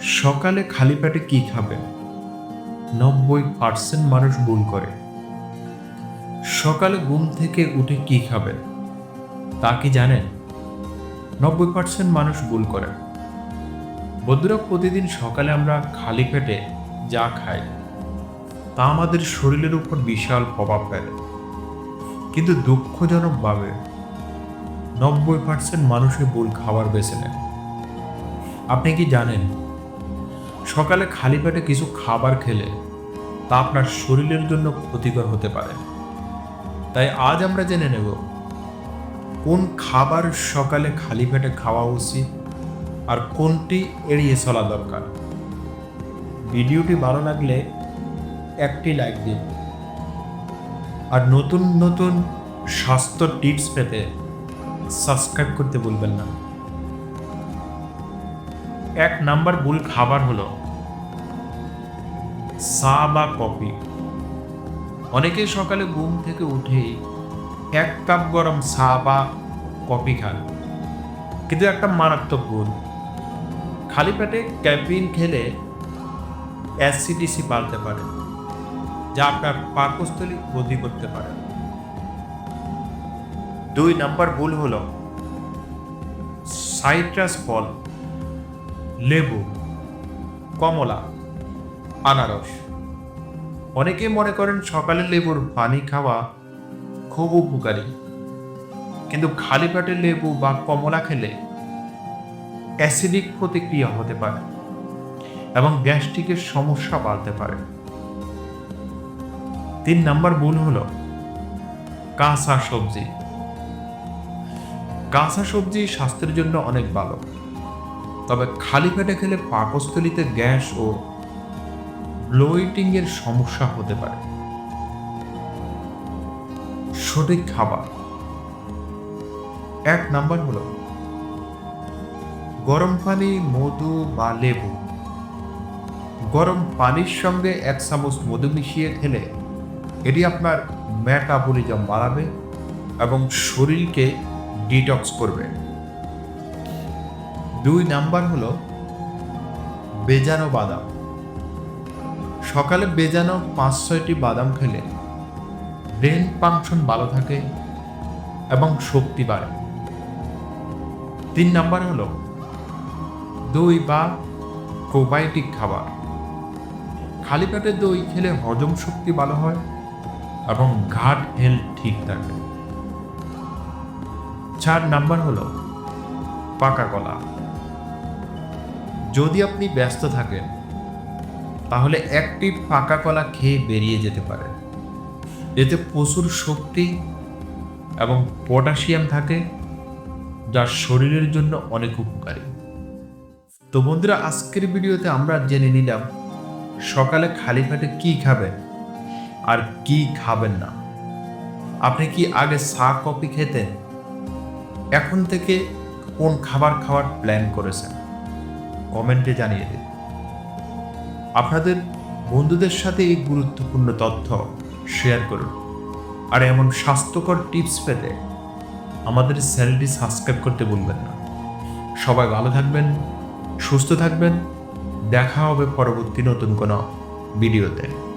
সকালে খালি পেটে কি খাবেন নব্বই পার্সেন্ট মানুষ ভুল করে। সকালে ঘুম থেকে উঠে কি খাবেন তা কি জানেন? নব্বই পার্সেন্ট মানুষ ভুল করে। বন্ধুরা, প্রতিদিন সকালে আমরা খালি পেটে যা খাই, তা আমাদের শরীরের উপর বিশাল প্রভাব ফেলে। কিন্তু দুঃখজনকভাবে নব্বই পার্সেন্ট মানুষই ভুল খাবার বেছে নেয়। আপনি কি জানেন? সকালে খালি পেটে কিছু খাবার খেলে তা আপনার শরীরের জন্য ক্ষতিকর হতে পারে। তাই আজ আমরা জেনে নেব, কোন খাবার সকালে খালি পেটে খাওয়া উচিত আর কোনটি এড়িয়ে চলা দরকার। ভিডিওটি ভালো লাগলে একটি লাইক দিন। আর নতুন নতুন স্বাস্থ্য টিপস পেতে সাবস্ক্রাইব করতে ভুলবেন না। এক নাম্বার ভুল খাবার হলো চা বা কফি। অনেকে সকালে ঘুম থেকে উঠেই এক কাপ গরম চা বা কফি খান। কিন্তু একটা মারাত্মক ভুল। খালি পেটে ক্যাফিন খেলে অ্যাসিডিসি পালতে পারে, যা আপনার পাকস্থলী ক্ষতি করতে পারে। দুই নাম্বার ভুল হলো সাইট্রাস ফল। লেবু, কমলা, আনারস। অনেকে মনে করেন সকালে লেবুর পানি খাওয়া খুব উপকারী। কিন্তু খালি পেটে লেবু বা কমলা খেলে অ্যাসিডিক প্রতিক্রিয়া হতে পারে এবং গ্যাস্ট্রিকের সমস্যা বাড়তে পারে। তিন নাম্বার ভুল হলো কাঁচা সবজি। কাঁচা সবজি স্বাস্থ্যের জন্য অনেক ভালো। তবে খালি পেটে খেলে পাকস্থলিতে গ্যাস ও ব্লোইটিং এর সমস্যা হতে পারে। সঠিক খাবার। এক নাম্বার হলো গরম পানি, মধু বা লেবু। গরম পানির সঙ্গে এক চামচ মধু মিশিয়ে খেলে এটি আপনার মেটাবলিজম বাড়াবে এবং শরীরকে ডিটক্স করবে। দুই নাম্বার হলো বেজানো বাদাম। সকালে বেজানো পাঁচ ছয়টি বাদাম খেলে ব্রেন ফাংশন ভালো থাকে এবং শক্তি বাড়ে। তিন নাম্বার হলো দই বা প্রোবায়োটিক খাবার। খালি পেটে দই খেলে হজম শক্তি ভালো হয় এবং ঘাট হেলথ ঠিক থাকে। চার নাম্বার হলো পাকা কলা। যদি আপনি ব্যস্ত থাকেন, তাহলে একটি পাকা কলা খেয়ে বেরিয়ে যেতে পারে এতে প্রচুর শক্তি এবং পটাশিয়াম থাকে, যা শরীরের জন্য অনেক উপকারী। তো বন্ধুরা, আজকের ভিডিওতে আমরা জেনে নিলাম সকালে খালি পেটে কি খাবেন আর কি খাবেন না। আপনি কি আগে চা, কফি খেতেন? এখন থেকে কোন খাবার খাওয়ার প্ল্যান করেছেন? কমেন্টে জানিয়ে দিন। আপনাদের বন্ধুদের সাথে এই গুরুত্বপূর্ণ তথ্য শেয়ার করুন। আর এমন স্বাস্থ্যকর টিপস পেতে আমাদের চ্যানেলটি সাবস্ক্রাইব করতে ভুলবেন না। সবাই ভালো থাকবেন, সুস্থ থাকবেন। দেখা হবে পরবর্তী নতুন কোনো ভিডিওতে।